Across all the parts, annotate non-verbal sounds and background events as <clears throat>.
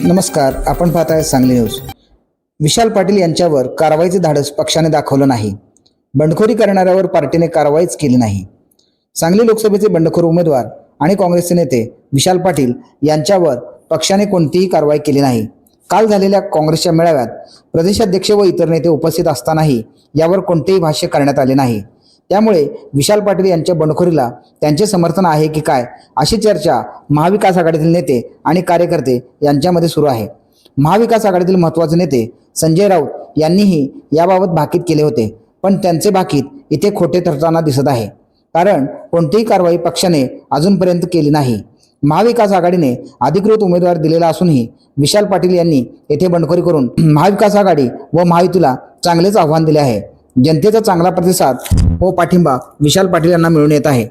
नमस्कार आपण पाहत आहे सांगली न्यूज. विशाल पाटील यांच्यावर कारवाईचे धाडस पक्षाने दाखवलं नाही. बंडखोरी करणाऱ्यावर पार्टीने कारवाईच केली नाही. सांगली लोकसभेचे बंडखोर उमेदवार आणि काँग्रेसचे नेते विशाल पाटील यांच्यावर पक्षाने कोणतीही कारवाई केली नाही. काल झालेल्या काँग्रेसच्या मेळाव्यात प्रदेशाध्यक्ष व इतर नेते उपस्थित असतानाही यावर कोणतेही भाष्य करण्यात आले नाही. त्यामुळे विशाल पाटील यांच्या बंडखोरीला त्यांचे समर्थन आहे की काय अशी चर्चा महाविकास आघाडीतील नेते आणि कार्यकर्ते यांच्यामध्ये सुरू आहे. महाविकास आघाडीतील महत्त्वाचे नेते संजय राऊत यांनीही याबाबत भाकीत केले होते. पण त्यांचे भाकीत इथे खोटे ठरताना दिसत आहे. कारण कोणतीही कारवाई पक्षाने अजूनपर्यंत केली नाही. महाविकास आघाडीने अधिकृत उमेदवार दिलेला असूनही विशाल पाटील यांनी येथे बंडखोरी करून <clears throat> महाविकास आघाडी व महायुतीला चांगलेच आव्हान दिले आहे. जनतेचा चांगला प्रतिसाद व पाठिंबा विशाल पाटील यांना मिळून येत आहे.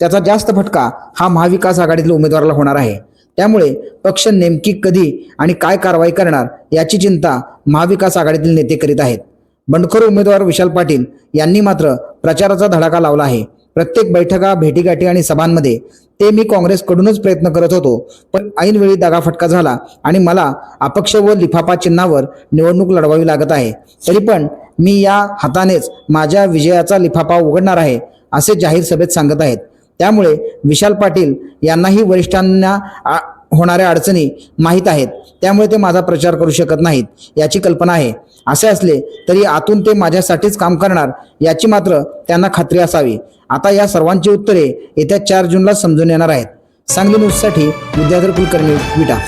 त्याचा जास्त फटका हा महाविकास आघाडीतील उमेदवाराला होणार आहे. त्यामुळे पक्ष नेमकी कधी आणि काय कारवाई करणार याची चिंता महाविकास आघाडीतील नेते करीत आहेत. बंडखोर उमेदवार विशाल पाटील यांनी मात्र प्रचाराचा धडाका लावला आहे. प्रत्येक बैठका भेटीगाठी आणि सभांमध्ये ते मी काँग्रेसकडूनच प्रयत्न करत होतो पण ऐनवेळी दगाफटका झाला आणि मला अपक्ष व लिफाफा चिन्हावर निवडणूक लढवावी लागत आहे. तरी पण मी या हातानेच माझ्या विजयाचा लिफाफा उघडणार आहे असे जाहीर सभेत सांगत आहेत. त्यामुळे विशाल पाटील यांनाही वरिष्ठांना आ- होणाऱ्या अडचणी माहीत आहेत. त्यामुळे ते माझा प्रचार करू शकत नाहीत याची कल्पना आहे. असे असले तरी आतून ते माझ्यासाठीच काम करणार याची मात्र त्यांना खात्री असावी. आता या सर्वांची उत्तरे येत्या चार जूनला समजून येणार आहेत. सांगली न्यूजसाठी विद्याधर कुलकर्णी विटा.